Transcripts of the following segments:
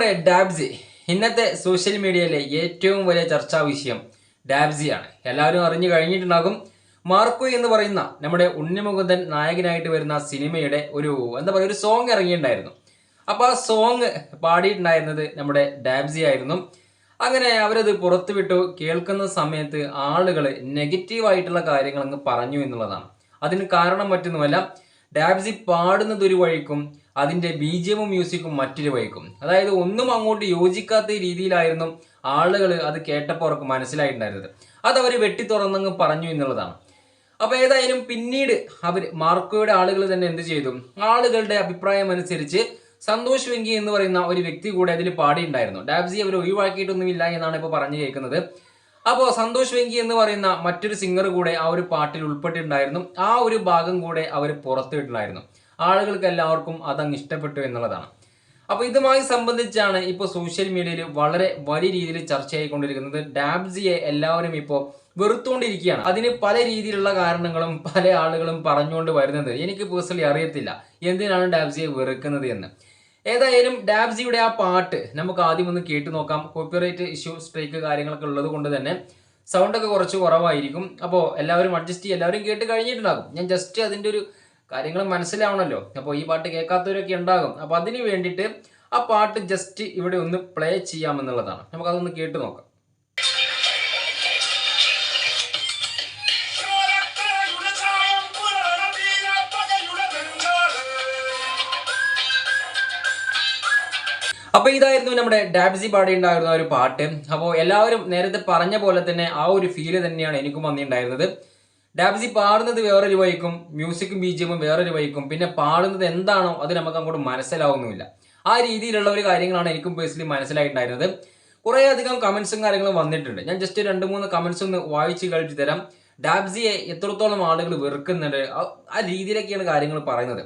നമ്മുടെ ഡാബ്സി ഇന്നത്തെ സോഷ്യൽ മീഡിയയിലെ ഏറ്റവും വലിയ ചർച്ചാ വിഷയം ഡാബ്സിയാണ്. എല്ലാവരും അറിഞ്ഞു കഴിഞ്ഞിട്ടുണ്ടാകും. മാർക്കോ എന്ന് പറയുന്ന നമ്മുടെ ഉണ്ണിമുകുന്ദൻ നായകനായിട്ട് വരുന്ന സിനിമയുടെ ഒരു എന്താ പറയുക ഒരു സോങ് ഇറങ്ങിയിട്ടുണ്ടായിരുന്നു. അപ്പോൾ ആ സോങ് പാടിയിട്ടുണ്ടായിരുന്നത് നമ്മുടെ ഡാബ്സി ആയിരുന്നു. അങ്ങനെ അവരത് പുറത്തുവിട്ടു. കേൾക്കുന്ന സമയത്ത് ആളുകൾ നെഗറ്റീവായിട്ടുള്ള കാര്യങ്ങൾ അങ്ങ് പറഞ്ഞു എന്നുള്ളതാണ്. അതിന് കാരണം മറ്റൊന്നുമല്ല. ഡാബ്സി പാടുന്നത് ഒരു വഴിക്കും അതിന്റെ എമ്മും മ്യൂസിക്കും മറ്റൊരു വഴിക്കും അതായത് ഒന്നും അങ്ങോട്ട് യോജിക്കാത്ത രീതിയിലായിരുന്നു ആളുകൾ അത് കേട്ടപ്പോൾ അവർക്ക് മനസ്സിലായിട്ടുണ്ടായിരുന്നത്. അത് അവർ വെട്ടി തുറന്നങ്ങ് പറഞ്ഞു എന്നുള്ളതാണ്. അപ്പോൾ ഏതായാലും പിന്നീട് അവർ മാർക്കോയുടെ ആളുകൾ തന്നെ എന്ത് ചെയ്തു? ആളുകളുടെ അഭിപ്രായം അനുസരിച്ച് സന്തോഷ് വെങ്കി എന്ന് പറയുന്ന ഒരു വ്യക്തി കൂടെ അതിൽ പാടിയിട്ടുണ്ടായിരുന്നു. ഡാബ്സി അവർ ഒഴിവാക്കിയിട്ടൊന്നുമില്ല എന്നാണ് ഇപ്പോൾ പറഞ്ഞു കേൾക്കുന്നത്. അപ്പോൾ സന്തോഷ് വെങ്കി എന്ന് പറയുന്ന മറ്റൊരു സിംഗർ കൂടെ ആ ഒരു പാട്ടിൽ ഉൾപ്പെട്ടിട്ടുണ്ടായിരുന്നു. ആ ഒരു ഭാഗം കൂടെ അവർ പുറത്തുവിട്ടിട്ടുണ്ടായിരുന്നു. ആളുകൾക്ക് എല്ലാവർക്കും അതങ്ങ് ഇഷ്ടപ്പെട്ടു എന്നുള്ളതാണ്. അപ്പോൾ ഇതുമായി സംബന്ധിച്ചാണ് ഇപ്പോൾ സോഷ്യൽ മീഡിയയിൽ വളരെ വലിയ രീതിയിൽ ചർച്ചയായിക്കൊണ്ടിരിക്കുന്നത്. ഡാബ്സിയെ എല്ലാവരും ഇപ്പോൾ വെറുത്തുകൊണ്ടിരിക്കുകയാണ്. അതിന് പല രീതിയിലുള്ള കാരണങ്ങളും പല ആളുകളും പറഞ്ഞുകൊണ്ട് വരുന്നത് എനിക്ക് പേഴ്സണലി അറിയത്തില്ല. എന്തിനാണ് ഡാബ്സിയെ വെറുക്കുന്നത് എന്ന്? ഏതായാലും ഡാബ്സിയുടെ ആ പാട്ട് നമുക്ക് ആദ്യം ഒന്ന് കേട്ടു നോക്കാം. കോപ്പിറൈറ്റ് ഇഷ്യൂ സ്ട്രൈക്ക് കാര്യങ്ങളൊക്കെ ഉള്ളത് കൊണ്ട് തന്നെ സൗണ്ടൊക്കെ കുറച്ച് കുറവായിരിക്കും. അപ്പോൾ എല്ലാവരും അഡ്ജസ്റ്റ് ചെയ്യുക എല്ലാവരും കേട്ട് കഴിഞ്ഞിട്ടുണ്ടാകും. ഞാൻ ജസ്റ്റ് അതിന്റെ ഒരു കാര്യങ്ങൾ മനസ്സിലാവണമല്ലോ അപ്പോൾ ഈ പാട്ട് കേൾക്കാത്തവരൊക്കെ ഉണ്ടാകും. അപ്പോൾ അതിന് വേണ്ടിയിട്ട് ആ പാട്ട് ജസ്റ്റ് ഇവിടെ ഒന്ന് പ്ലേ ചെയ്യാമെന്നുള്ളതാണ്. നമുക്കതൊന്ന് കേട്ട് നോക്കാം. അപ്പോൾ ഇതായിരുന്നു നമ്മുടെ ഡാബ്സി പാടി പാടിയുണ്ടായിരുന്ന ഒരു പാട്ട്. അപ്പോൾ എല്ലാവരും നേരത്തെ പറഞ്ഞ പോലെ തന്നെ ആ ഒരു ഫീൽ തന്നെയാണ് എനിക്കും വന്നിട്ടുണ്ടായിരുന്നത് ഡാബ്സി പാടുന്നത് വേറൊരു വഴിക്കും മ്യൂസിക്കും ബീജിയമും വേറൊരു വഴിക്കും പിന്നെ പാടുന്നത് എന്താണോ അത് നമുക്ക് അങ്ങോട്ട് മനസ്സിലാവുന്നുമില്ല. ആ രീതിയിലുള്ള ഒരു കാര്യങ്ങളാണ് എനിക്കും പേഴ്സണലി മനസ്സിലായിട്ടുണ്ടായിരുന്നത്. കുറേ അധികം കമന്റ്സും കാര്യങ്ങളും വന്നിട്ടുണ്ട്. ഞാൻ ജസ്റ്റ് രണ്ട് മൂന്ന് കമന്റ്സ് ഒന്ന് വായിച്ച് കളിച്ചു തരാം. ഡാബ്സിയെ എത്രത്തോളം ആളുകൾ വെറുക്കുന്നുണ്ട്? ആ രീതിയിലൊക്കെയാണ് കാര്യങ്ങൾ പറയുന്നത്.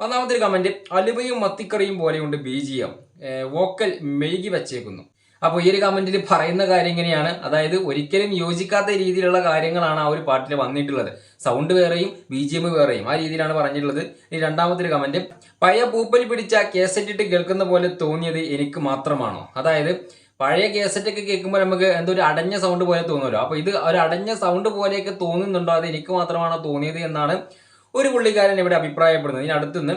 ഒന്നാമത്തെ ഒരു കമന്റ് അലുവയും മത്തിക്കറിയും പോലെയുണ്ട് ബി ജി എം വോക്കൽ മെഴുകി വച്ചേക്കുന്നു. അപ്പോൾ ഈ ഒരു കമന്റിൽ പറയുന്ന കാര്യം ഇങ്ങനെയാണ്. അതായത് ഒരിക്കലും യോജിക്കാത്ത രീതിയിലുള്ള കാര്യങ്ങളാണ് ആ ഒരു പാട്ടിൽ വന്നിട്ടുള്ളത്. സൗണ്ട് വേറെയും ബി ജി എം വേറെയും ആ രീതിയിലാണ് പറഞ്ഞിട്ടുള്ളത്. ഈ രണ്ടാമത്തെ ഒരു കമന്റ് പഴയ പൂപ്പൽ പിടിച്ച കേസറ്റ് ഇട്ട് കേൾക്കുന്ന പോലെ തോന്നിയത് എനിക്ക് മാത്രമാണോ? അതായത് പഴയ കേസറ്റ് ഒക്കെ കേൾക്കുമ്പോൾ നമുക്ക് എന്തോ ഒരു അടഞ്ഞ സൗണ്ട് പോലെ തോന്നുമല്ലോ. അപ്പോൾ ഇത് ഒരു അടഞ്ഞ സൗണ്ട് പോലെയൊക്കെ തോന്നുന്നുണ്ടോ? അത് എനിക്ക് മാത്രമാണോ തോന്നിയത് എന്നാണ് ഒരു പുള്ളിക്കാരൻ ഇവിടെ അഭിപ്രായപ്പെടുന്നത്. ഇനി അടുത്തുനിന്ന്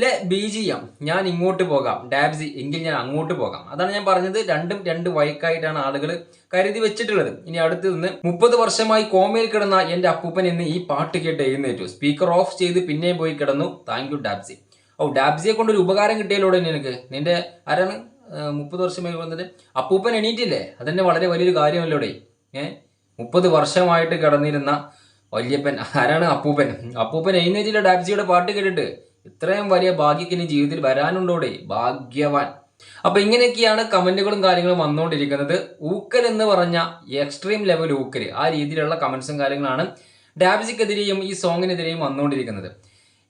ലെ ബി ജി എം ഞാൻ ഇങ്ങോട്ട് പോകാം ഡാബ്സി എങ്കിൽ ഞാൻ അങ്ങോട്ട് പോകാം. അതാണ് ഞാൻ പറഞ്ഞത്. രണ്ടും രണ്ട് വൈക്കായിട്ടാണ് ആളുകൾ കരുതി വെച്ചിട്ടുള്ളത്. ഇനി അടുത്ത് നിന്ന് മുപ്പത് വർഷമായി കോമയിൽ കിടന്ന എന്റെ അപ്പൂപ്പൻ എന്ന് ഈ പാട്ട് കേട്ട് എഴുന്നേറ്റു. സ്പീക്കർ ഓഫ് ചെയ്ത് പിന്നെ പോയി കിടന്നു. താങ്ക് യു ഡാബ്സി ഓ ഡാബ്സിയെ കൊണ്ടൊരു ഉപകാരം കിട്ടിയല്ലോടെ നിനക്ക്. നിന്റെ ആരാണ്? മുപ്പത് വർഷമായി വന്നിട്ട്. അപ്പൂപ്പൻ എണീറ്റില്ലേ? അതന്നെ വളരെ വലിയൊരു കാര്യമല്ലോടെ ഏഹ് മുപ്പത് വർഷമായിട്ട് കിടന്നിരുന്ന വല്യപ്പൻ. ആരാണ് അപ്പൂപ്പൻ? അപ്പൂപ്പൻ എഴുന്നേറ്റില്ല ഡാബ്സിയുടെ പാട്ട് കേട്ടിട്ട്. ഇത്രയും വലിയ ഭാഗ്യക്കിന് ജീവിതത്തിൽ വരാനുണ്ടോടെ? ഭാഗ്യവാൻ. അപ്പൊ ഇങ്ങനെയൊക്കെയാണ് കമന്റുകളും കാര്യങ്ങളും വന്നുകൊണ്ടിരിക്കുന്നത്. ഊക്കൽ എന്ന് പറഞ്ഞ എക്സ്ട്രീം ലെവൽ ഊക്കൽ ആ രീതിയിലുള്ള കമന്റ്സും കാര്യങ്ങളാണ് ഡാബ്സിക്കെതിരെയും ഈ സോങ്ങിനെതിരെയും വന്നുകൊണ്ടിരിക്കുന്നത്.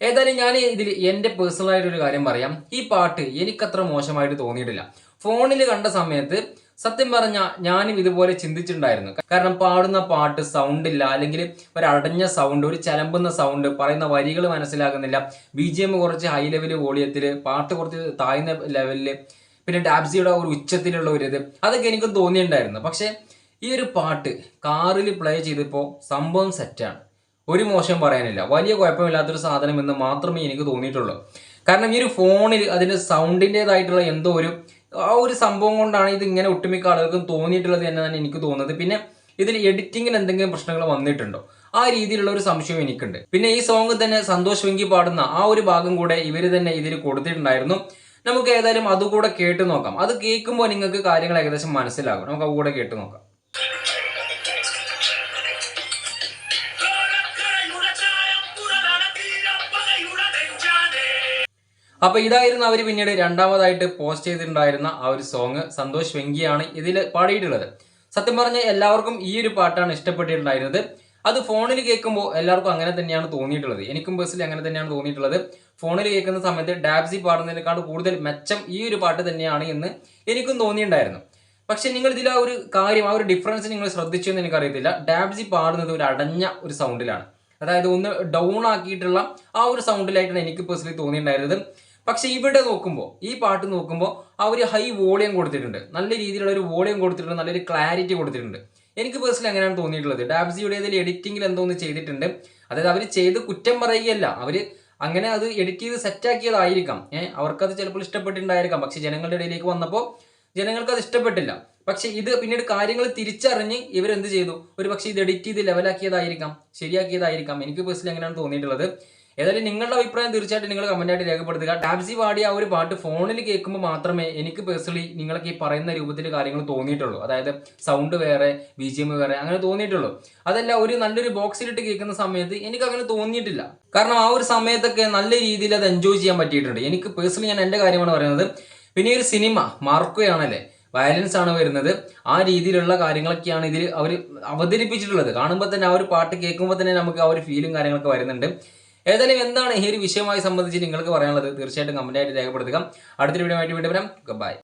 ഏതായാലും ഞാൻ ഇതിൽ എന്റെ പേഴ്സണൽ ആയിട്ടൊരു കാര്യം പറയാം. ഈ പാട്ട് എനിക്കത്ര മോശമായിട്ട് തോന്നിയിട്ടില്ല. ഫോണിൽ കണ്ട സമയത്ത് സത്യം പറഞ്ഞ ഞാനും ഇതുപോലെ ചിന്തിച്ചിട്ടുണ്ടായിരുന്നു. കാരണം പാടുന്ന പാട്ട് സൗണ്ട് ഇല്ല അല്ലെങ്കിൽ ഒരു അടഞ്ഞ സൗണ്ട് ഒരു ചലമ്പുന്ന സൗണ്ട് പറയുന്ന വരികൾ മനസ്സിലാകുന്നില്ല. ബി ജി എം കുറച്ച് ഹൈ ലെവൽ വോളിയത്തിൽ പാട്ട് കുറച്ച് താഴ്ന്ന ലെവലിൽ പിന്നെ ഡാബ്സിയുടെ ഒരു ഉച്ചത്തിലുള്ള ഒരു ഇത് അതൊക്കെ എനിക്കും തോന്നിയിട്ടുണ്ടായിരുന്നു. പക്ഷേ ഈ ഒരു പാട്ട് കാറിൽ പ്ലേ ചെയ്തപ്പോൾ സംഭവം സെറ്റാണ് ഒരു മോശം പറയാനില്ല. വലിയ കുഴപ്പമില്ലാത്തൊരു സാധനം എന്ന് മാത്രമേ എനിക്ക് തോന്നിയിട്ടുള്ളൂ. കാരണം ഈ ഒരു ഫോണിൽ അതിന്റെ സൗണ്ടിന്റെതായിട്ടുള്ള എന്തോ ഒരു ആ ഒരു സംഭവം കൊണ്ടാണ് ഇത് ഇങ്ങനെ ഒട്ടുമിക്ക ആളുകൾക്കും തോന്നിയിട്ടുള്ളത് എന്നാണ് എനിക്ക് തോന്നുന്നത്. പിന്നെ ഇതിൽ എഡിറ്റിങ്ങിന് എന്തെങ്കിലും പ്രശ്നങ്ങൾ വന്നിട്ടുണ്ടോ? ആ രീതിയിലുള്ള ഒരു സംശയം എനിക്കുണ്ട്. പിന്നെ ഈ സോങ് തന്നെ സന്തോഷ് വെങ്കി പാടുന്ന ആ ഒരു ഭാഗം കൂടെ ഇവർ തന്നെ ഇതിൽ കൊടുത്തിട്ടുണ്ടായിരുന്നു. നമുക്ക് ഏതായാലും അതുകൂടെ കേട്ട് നോക്കാം. അത് കേൾക്കുമ്പോൾ നിങ്ങൾക്ക് കാര്യങ്ങൾ ഏകദേശം മനസ്സിലാകും. നമുക്ക് അതുകൂടെ കേട്ട് നോക്കാം. അപ്പൊ ഇതായിരുന്നു അവർ പിന്നീട് രണ്ടാമതായിട്ട് പോസ്റ്റ് ചെയ്തിട്ടുണ്ടായിരുന്ന ആ ഒരു സോങ് സന്തോഷ് വെങ്കിയാണ് ഇതിൽ പാടിയിട്ടുള്ളത്. സത്യം പറഞ്ഞ എല്ലാവർക്കും ഈ ഒരു പാട്ടാണ് ഇഷ്ടപ്പെട്ടിട്ടുണ്ടായിരുന്നത്. അത് ഫോണിൽ കേൾക്കുമ്പോൾ എല്ലാവർക്കും അങ്ങനെ തന്നെയാണ് തോന്നിയിട്ടുള്ളത്. എനിക്കും ബസ്സിൽ അങ്ങനെ തന്നെയാണ് തോന്നിയിട്ടുള്ളത്. ഫോണിൽ കേൾക്കുന്ന സമയത്ത് ഡാബ്സി പാടുന്നതിനേക്കാൾ കൂടുതൽ മെച്ചം ഈ ഒരു പാട്ട് തന്നെയാണ് എന്ന് എനിക്കും തോന്നിയിട്ടുണ്ടായിരുന്നു. പക്ഷെ നിങ്ങൾ ഇതിൽ ആ ഒരു കാര്യം ആ ഒരു ഡിഫറൻസ് നിങ്ങൾ ശ്രദ്ധിച്ചു എന്ന് എനിക്കറിയത്തില്ല. ഡാബ്സി പാടുന്നത് ഒരു അടഞ്ഞ ഒരു സൗണ്ടിലാണ് അതായത് ഒന്ന് ഡൗൺ ആക്കിയിട്ടുള്ള ആ ഒരു സൗണ്ടിലായിട്ടാണ് എനിക്ക് പേഴ്സണലി തോന്നിയിട്ടുണ്ടായിരുന്നത്. പക്ഷെ ഇവിടെ നോക്കുമ്പോൾ ഈ പാട്ട് നോക്കുമ്പോൾ ആ ഒരു ഹൈ വോളിയം കൊടുത്തിട്ടുണ്ട്. നല്ല രീതിയിലുള്ള ഒരു വോളിയം കൊടുത്തിട്ടുണ്ട് നല്ലൊരു ക്ലാരിറ്റി കൊടുത്തിട്ടുണ്ട്. എനിക്ക് പേഴ്സണലി അങ്ങനെയാണ് തോന്നിയിട്ടുള്ളത്. ഡാബ്സിയുടെ ഇതിൽ എഡിറ്റിംഗിൽ എന്തോന്ന് ചെയ്തിട്ടുണ്ട്. അതായത് അവർ ചെയ്ത് കുറ്റം പറയുകയല്ല. അവർ അങ്ങനെ അത് എഡിറ്റ് ചെയ്ത് സെറ്റാക്കിയതായിരിക്കാം ഏഹ് അവർക്കത് ചിലപ്പോൾ ഇഷ്ടപ്പെട്ടിട്ടുണ്ടായിരിക്കാം. പക്ഷെ ജനങ്ങളുടെ ഇടയിലേക്ക് വന്നപ്പോൾ ജനങ്ങൾക്ക് അത് ഇഷ്ടപ്പെട്ടില്ല. പക്ഷെ ഇത് പിന്നീട് കാര്യങ്ങൾ തിരിച്ചറിഞ്ഞ് ഇവരെന്ത് ചെയ്തു? ഒരു പക്ഷേ ഇത് എഡിറ്റ് ചെയ്ത് ലെവലാക്കിയതായിരിക്കാം ശരിയാക്കിയതായിരിക്കാം. എനിക്ക് പേഴ്സണലി അങ്ങനെയാണ് തോന്നിയിട്ടുള്ളത്. ഏതായാലും നിങ്ങളുടെ അഭിപ്രായം തീർച്ചയായിട്ടും നിങ്ങൾ കമന്റ് ആയിട്ട് രേഖപ്പെടുത്തുക. ടാബ്സി പാടിയ ആ ഒരു പാട്ട് ഫോണിൽ കേൾക്കുമ്പോൾ മാത്രമേ എനിക്ക് പേഴ്സണലി നിങ്ങൾക്ക് ഈ പറയുന്ന രൂപത്തിൽ കാര്യങ്ങൾ തോന്നിയിട്ടുള്ളൂ. അതായത് സൗണ്ട് വേറെ ബി ജി എം വേറെ അങ്ങനെ തോന്നിയിട്ടുള്ളൂ. അതല്ല ഒരു നല്ലൊരു ബോക്സിലിട്ട് കേൾക്കുന്ന സമയത്ത് എനിക്ക് അങ്ങനെ തോന്നിയിട്ടില്ല. കാരണം ആ ഒരു സമയത്തൊക്കെ നല്ല രീതിയിൽ അത് എൻജോയ് ചെയ്യാൻ പറ്റിയിട്ടുണ്ട്. എനിക്ക് പേഴ്സണലി ഞാൻ എന്റെ കാര്യമാണ് പറയുന്നത്. പിന്നെ ഒരു സിനിമ മാർക്കുകയാണല്ലേ വയലൻസ് ആണ് വരുന്നത്. ആ രീതിയിലുള്ള കാര്യങ്ങളൊക്കെയാണ് ഇതിൽ അവർ അവതരിപ്പിച്ചിട്ടുള്ളത്. കാണുമ്പോൾ തന്നെ ആ ഒരു പാട്ട് കേൾക്കുമ്പോൾ തന്നെ നമുക്ക് ആ ഒരു ഫീലും കാര്യങ്ങളൊക്കെ വരുന്നുണ്ട്. ഏതായാലും എന്താണ് ഈ ഒരു വിഷയവുമായി സംബന്ധിച്ച് നിങ്ങൾക്ക് പറയാനുള്ളത്? തീർച്ചയായിട്ടും കമന്റായിട്ട് രേഖപ്പെടുത്തുക. അടുത്തൊരു വീഡിയോ ആയിട്ട് വീണ്ടും വരാം. ബൈ